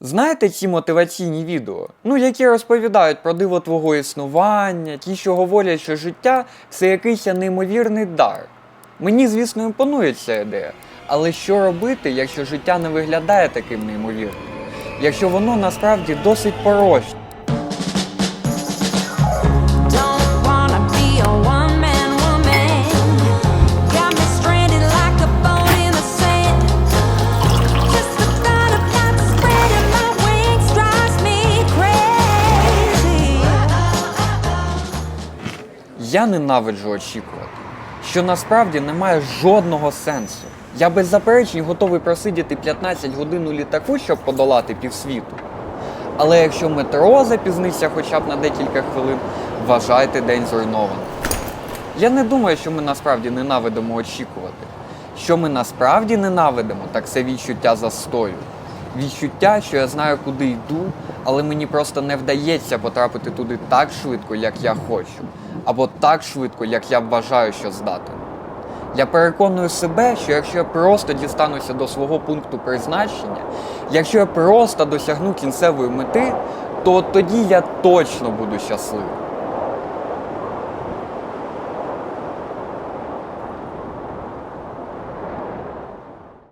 Знаєте ці мотиваційні відео, ну які розповідають про диво твого існування, ті, що говорять, що життя це якийсь неймовірний дар. Мені, звісно, імпонує ця ідея, але що робити, якщо життя не виглядає таким неймовірним? Якщо воно насправді досить порожнє? Я ненавиджу очікувати, що насправді немає жодного сенсу. Я без заперечень готовий просидіти 15 годин у літаку, щоб подолати півсвіту. Але якщо метро запізниться хоча б на декілька хвилин, вважайте день зруйнованим. Я не думаю, що ми насправді ненавидимо очікувати. Що ми насправді ненавидимо, так це відчуття застою. Відчуття, що я знаю, куди йду, але мені просто не вдається потрапити туди так швидко, як я хочу, або так швидко, як я вважаю, що здатен. Я переконую себе, що якщо я просто дістануся до свого пункту призначення, якщо я просто досягну кінцевої мети, то тоді я точно буду щасливим.